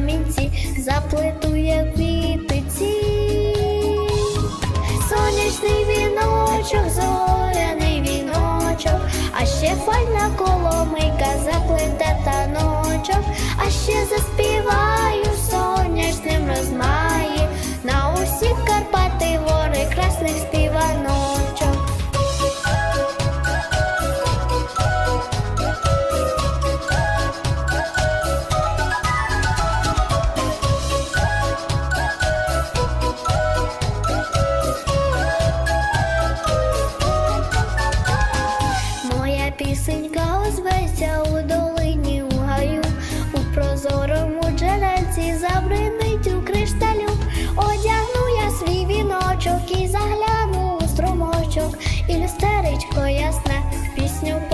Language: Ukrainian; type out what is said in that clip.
камінці, заплетує квітиці, сонячний віночок, зоряний віночок, а ще файна коломийка заплете таночок, а ще за сонечко ясне пісню.